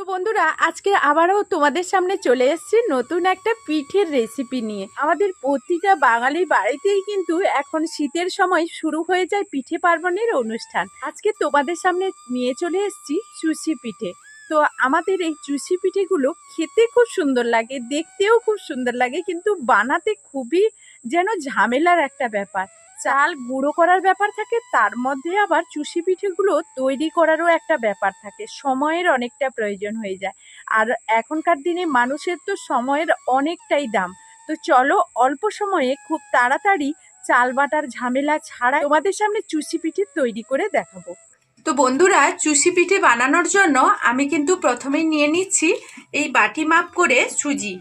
তো বন্ধুরা, আজকে আবারও তোমাদের সামনে চলে এসেছি নতুন একটা পিঠের রেসিপি নিয়ে। আমাদের প্রতিটা বাঙালি বাড়িতেই কিন্তু এখন শীতের সময় শুরু হয়ে যায় পিঠে পার্বণের অনুষ্ঠান। আজকে তোমাদের সামনে নিয়ে চলে এসেছি চুষি পিঠে। তো আমাদের এই চুষি পিঠেগুলো খেতে খুব সুন্দর লাগে, দেখতেও খুব সুন্দর লাগে, কিন্তু বানাতে খুবই যেন ঝামেলার একটা ব্যাপার। চাল গুঁড়ো করার ব্যাপার থাকে তার মধ্যে আবার চুষি পিঠেগুলো তৈরি করারও একটা ব্যাপার থাকে। সময়ের অনেকটা প্রয়োজন হয়ে যায়। আর এখনকার দিনে মানুষের তো সময়ের অনেকটাই দাম। তো চলো অল্প সময়ে খুব তাড়াতাড়ি চাল বাটার ঝামেলা ছাড়া তোমাদের সামনে চুষি পিঠে তৈরি করে দেখাবো। তো বন্ধুরা চুষি পিঠে বানানোর জন্য আমি কিন্তু প্রথমেই নিয়ে নিচ্ছি এই বাটি মাপ করে সুজি।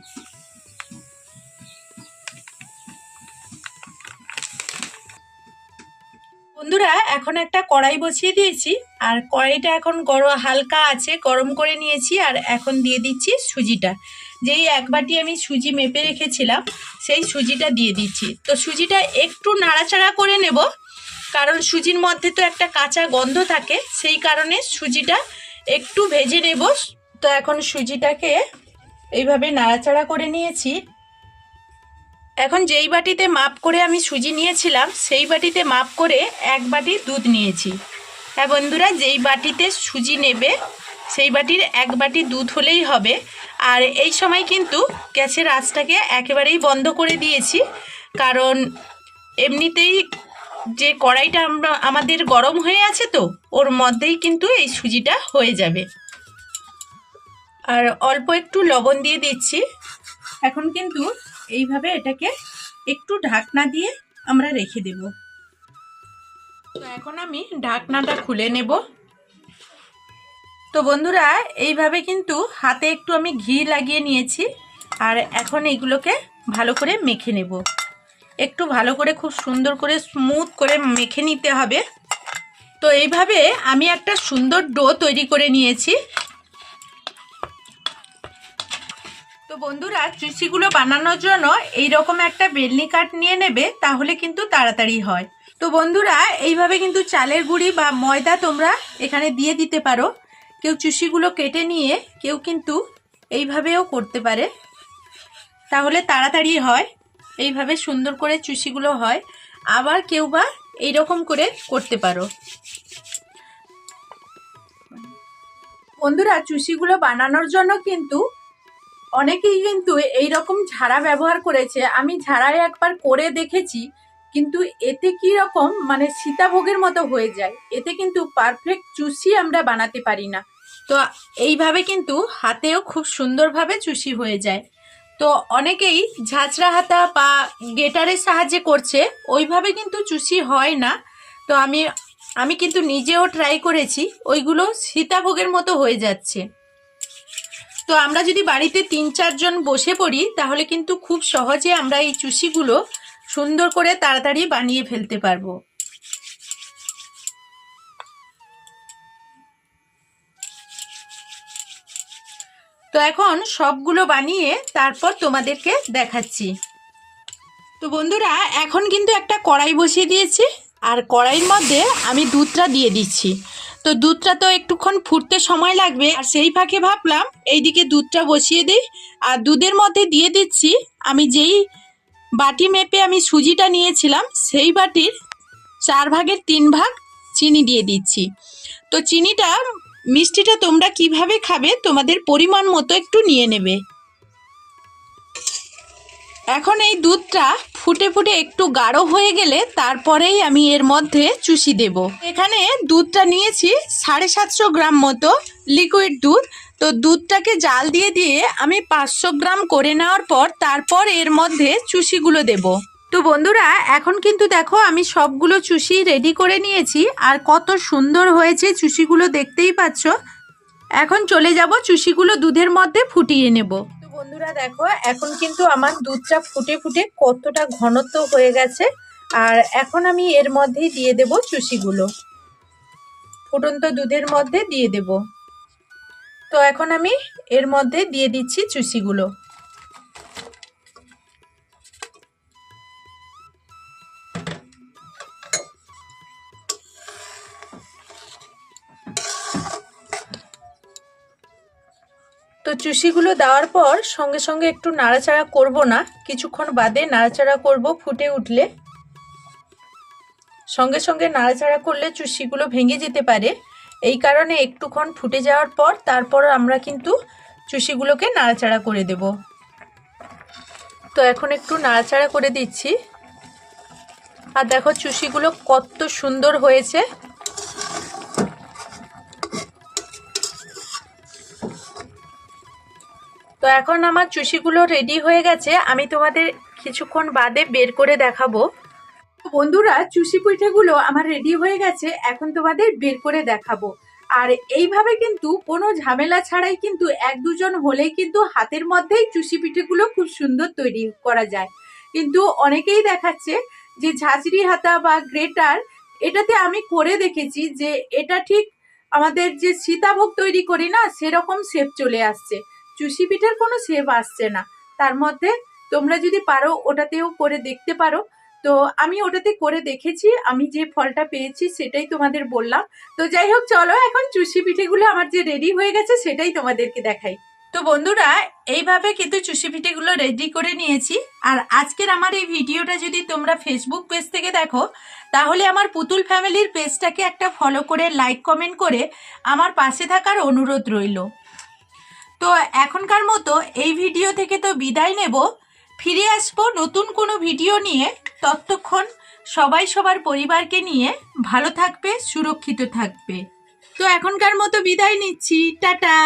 বন্ধুরা, এখন একটা কড়াই বসিয়ে দিয়েছি। আর কড়াইটা এখন গরম, হালকা আছে, গরম করে নিয়েছি। আর এখন দিয়ে দিচ্ছি সুজিটা। যেই এক বাটি আমি সুজি মেপে রেখেছিলাম, সেই সুজিটা দিয়ে দিচ্ছি। তো সুজিটা একটু নাড়াচাড়া করে নেব, কারণ সুজির মধ্যে তো একটা কাঁচা গন্ধ থাকে। সেই কারণে সুজিটা একটু ভেজে নেব। তো এখন সুজিটাকে এইভাবে নাড়াচাড়া করে নিয়েছি। এখন যেই বাটিতে মাপ করে আমি সুজি নিয়েছিলাম, সেই বাটিতে মাপ করে এক বাটি দুধ নিয়েছি। হ্যাঁ বন্ধুরা, যেই বাটিতে সুজি নেবে, সেই বাটির এক বাটি দুধ হলেই হবে। আর এই সময় কিন্তু গ্যাসের আঁচটাকে একেবারেই বন্ধ করে দিয়েছি। কারণ এমনিতেই যে কড়াইটা আমরা, আমাদের গরম হয়ে আছে তো, ওর মধ্যেই কিন্তু এই সুজিটা হয়ে যাবে। আর অল্প একটু লবণ দিয়ে দিচ্ছি। এখন কিন্তু এইভাবে এটাকে একটু ঢাকনা দিয়ে আমরা রেখে দেব। তো এখন আমি ঢাকনাটা খুলে নেব। তো বন্ধুরা, এইভাবে কিন্তু হাতে একটু আমি ঘি লাগিয়ে নিয়েছি আর এখন এইগুলোকে ভালো করে মেখে নেব। একটু ভালো করে, খুব সুন্দর করে স্মুথ করে মেখে নিতে হবে। তো এইভাবে আমি একটা সুন্দর ডো তৈরি করে নিয়েছি। তো বন্ধুরা চুষিগুলো বানানোর জন্য এই রকম একটা বেলনি কাঠ নিয়ে নেবে, তাহলে কিন্তু তাড়াতাড়ি হয়। তো বন্ধুরা, এইভাবে কিন্তু চালের গুঁড়ি বা ময়দা তোমরা এখানে দিয়ে দিতে পারো। কেউ চুষিগুলো কেটে নিয়ে কেউ কিন্তু এইভাবেও করতে পারে। তাহলে তাড়াতাড়ি হয়, এইভাবে সুন্দর করে চুষিগুলো হয়। আবার কেউ বা এইরকম করে করতে পারো। বন্ধুরা চুষিগুলো বানানোর জন্য কিন্তু অনেকেই কিন্তু এই রকম ঝাড়া ব্যবহার করেছে। আমি ঝাড়ায় একবার করে দেখেছি, কিন্তু এতে কি রকম? মানে সীতাভোগের মতো হয়ে যায়। এতে কিন্তু পারফেক্ট চুষি আমরা বানাতে পারি না। তো এইভাবে কিন্তু হাতেও খুব সুন্দরভাবে চুষি হয়ে যায়। তো অনেকেই ঝাঁচড়া হাতা বা গেটারের সাহায্যে করছে, ওইভাবে কিন্তু চুষি হয় না। তো আমি আমি কিন্তু নিজেও ট্রাই করেছি, ওইগুলো সীতাভোগের মতো হয়ে যাচ্ছে। তো আমরা যদি বাড়িতে তিন চারজন বসে পড়ি, তাহলে কিন্তু খুব সহজে আমরা এই চুষিগুলো সুন্দর করে তাড়াতাড়ি বানিয়ে ফেলতে পারব। তো এখন সবগুলো বানিয়ে তারপর তোমাদেরকে দেখাচ্ছি। তো বন্ধুরা, এখন কিন্তু একটা কড়াই বসিয়ে দিয়েছি, আর কড়াইয়ের মধ্যে আমি দুধটা দিয়ে দিচ্ছি। তো দুধটা তো একটুক্ষণ ফুটতে সময় লাগবে, আর সেই ফাঁকে ভাবলাম এইদিকে দুধটা বসিয়ে দিই, আর দুধের মধ্যে দিয়ে দিচ্ছি, আমি যেই বাটি মেপে আমি সুজিটা নিয়েছিলাম, সেই বাটির চার ভাগের তিন ভাগ চিনি দিয়ে দিচ্ছি। তো চিনিটা, মিষ্টিটা তোমরা কীভাবে খাবে, তোমাদের পরিমাণ মতো একটু নিয়ে নেবে। এখন এই দুধটা ফুটে ফুটে একটু গাঢ় হয়ে গেলে তারপরেই আমি এর মধ্যে চুষি দেব। এখানে দুধটা নিয়েছি সাড়ে সাতশো গ্রাম মতো লিকুইড দুধ। তো দুধটাকে জাল দিয়ে দিয়ে আমি পাঁচশো গ্রাম করে নেওয়ার পর তারপর এর মধ্যে চুষিগুলো দেব। তো বন্ধুরা, এখন কিন্তু দেখো আমি সবগুলো চুষি রেডি করে নিয়েছি আর কত সুন্দর হয়েছে চুষিগুলো দেখতেই পাচ্ছ। এখন চলে যাব চুষিগুলো দুধের মধ্যে ফুটিয়ে নেব। বন্ধুরা, দেখো, এখন কিন্তু আমার দুধটা ফুটে ফুটে কতটা ঘনত্ব হয়ে গেছে। আর এখন আমি এর মধ্যে দিয়ে দেব চুষিগুলো। ফুটন্ত দুধের মধ্যে দিয়ে দেব। তো এখন আমি এর মধ্যে দিয়ে দিচ্ছি চুষিগুলো। তো চুষিগুলো দেওয়ার পর সঙ্গে সঙ্গে একটু নাড়াচাড়া করব না। কিছুক্ষণ বাদে নাড়াচাড়া করব ফুটে উঠলে। সঙ্গে সঙ্গে নাড়াচাড়া করলে চুষিগুলো ভেঙে যেতে পারে। এই কারণে একটুক্ষণ ফুটে যাওয়ার পর তারপর আমরা কিন্তু চুষিগুলোকে নাড়াচাড়া করে দেব। তো এখন একটু নাড়াচাড়া করে দিচ্ছি। আর দেখো চুষিগুলো কত সুন্দর হয়েছে। তো এখন আমার চুষিগুলো রেডি হয়ে গেছে, আমি তোমাদের কিছুক্ষণ বাদে বের করে দেখাবো। বন্ধুরা, চুষি পিঠেগুলো আমার রেডি হয়ে গেছে, এখন তোমাদের বের করে দেখাবো। আর এইভাবে কিন্তু কোনো ঝামেলা ছাড়াই কিন্তু এক দুজন হলেই কিন্তু হাতের মধ্যেই চুষি পিঠেগুলো খুব সুন্দর তৈরি করা যায়। কিন্তু অনেকেই দেখাচ্ছে যে ঝাঁঝরি হাতা বা গ্রেটার, এটাতে আমি করে দেখেছি যে এটা ঠিক আমাদের যে সীতাভোগ তৈরি করি না, সেরকম শেপ চলে আসছে। চুষি পিঠের কোনো শেপ আসছে না। তার মধ্যে তোমরা যদি পারো ওটাতেও করে দেখতে পারো। তো আমি ওটাতে করে দেখেছি, আমি যে ফলটা পেয়েছি সেটাই তোমাদের বললাম। তো যাই হোক, চলো এখন চুষি পিঠেগুলো আমার যে রেডি হয়ে গেছে সেটাই তোমাদেরকে দেখাই। তো বন্ধুরা, এইভাবে কিন্তু চুষি পিঠেগুলো রেডি করে নিয়েছি। আর আজকের আমার এই ভিডিওটা যদি তোমরা ফেসবুক পেজ থেকে দেখো, তাহলে আমার পুতুল ফ্যামিলির পেজটাকে একটা ফলো করে লাইক কমেন্ট করে আমার পাশে থাকার অনুরোধ রইল। তো এখনকার মতো এই ভিডিও থেকে তো বিদায় নেব। ফিরে আসব নতুন কোনো ভিডিও নিয়ে। ততক্ষণ সবাই সবার পরিবারকে নিয়ে ভালো থাকবে, সুরক্ষিত থাকবে। তো এখনকার মতো বিদায় নিচ্ছি। টাটা!